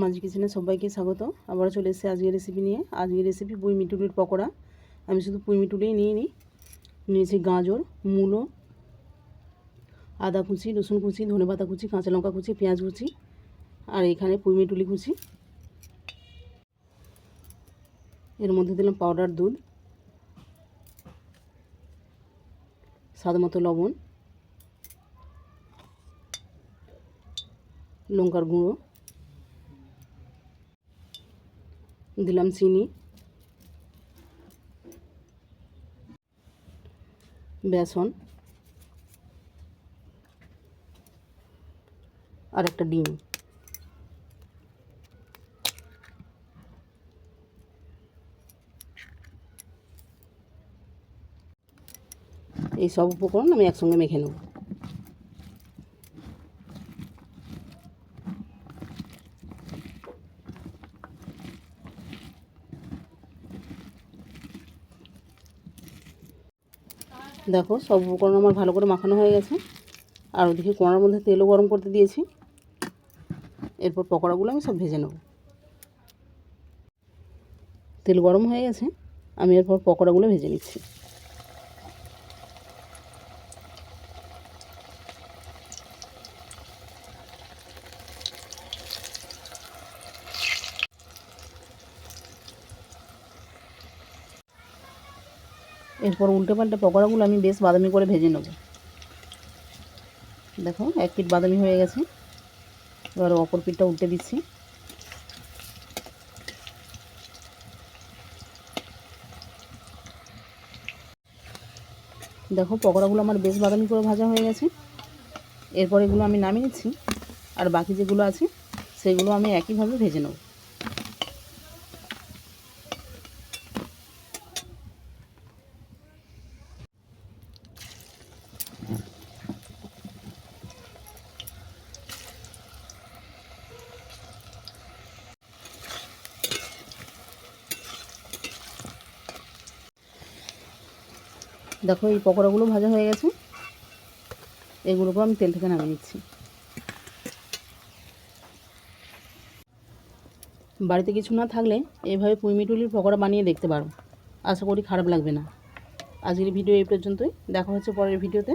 মাঝি কিচেনে সবাইকে স্বাগত। আবার চলে এসেছি আজকের রেসিপি নিয়ে। আজকের রেসিপি পুঁই মিটুলির পকোড়া। আমি শুধু পুঁই মিটুলিই নিয়ে নিই। নিয়েছি গাজর, মূলো, আদা কুচি, রসুন কুচি ধনে পাতা কুচি, কাঁচা লঙ্কা কুচি, পেঁয়াজ কুচি আর এখানে পুঁই মিটুলি কুচি। এর মধ্যে দিলাম পাউডার দুধ, স্বাদ মতো লবণ, লঙ্কার গুঁড়ো দিলাম চিনি। বেসন। আর একটা ডিম। এই সব উপকরণ আমি একসঙ্গে মেখে নেব। দেখো, সব উপকরণ আমার ভালো করে মাখানো হয়ে গেছে। আর ওদিকে কোনার মধ্যে তেলও গরম করতে দিয়েছি। এরপর পকোড়াগুলো আমি সব ভেজে নেব। তেল গরম হয়ে গেছে, আমি এরপর পকোড়াগুলো ভেজে নিচ্ছি। এরপর উল্টে পাল্টে পকোড়াগুলো আমি বেশ বাদামি করে ভেজে নেব। দেখো, এক পিঠ বাদামি হয়ে গেছে। এবার অপর পিঠটা উল্টে দিচ্ছি। দেখো, পকোড়াগুলো আমার বেশ বাদামি করে ভাজা হয়ে গেছে। এরপর এগুলো আমি নামিয়ে নিচ্ছি। আর বাকি যেগুলো আছে, সেগুলো আমি একইভাবে ভেজে নেব। দেখো এই পকোড়াগুলো ভাজা হয়ে গেছে। এগুলোকেও আমি তেল থেকে নামিয়ে নিচ্ছি। বাড়িতে কিছু না থাকলে এইভাবে পুঁইমিটুলির পকোড়া বানিয়ে দেখতে পারো। আশা করি খারাপ লাগবে না। আজকের ভিডিও এই পর্যন্তই। দেখা হচ্ছে পরের ভিডিওতে।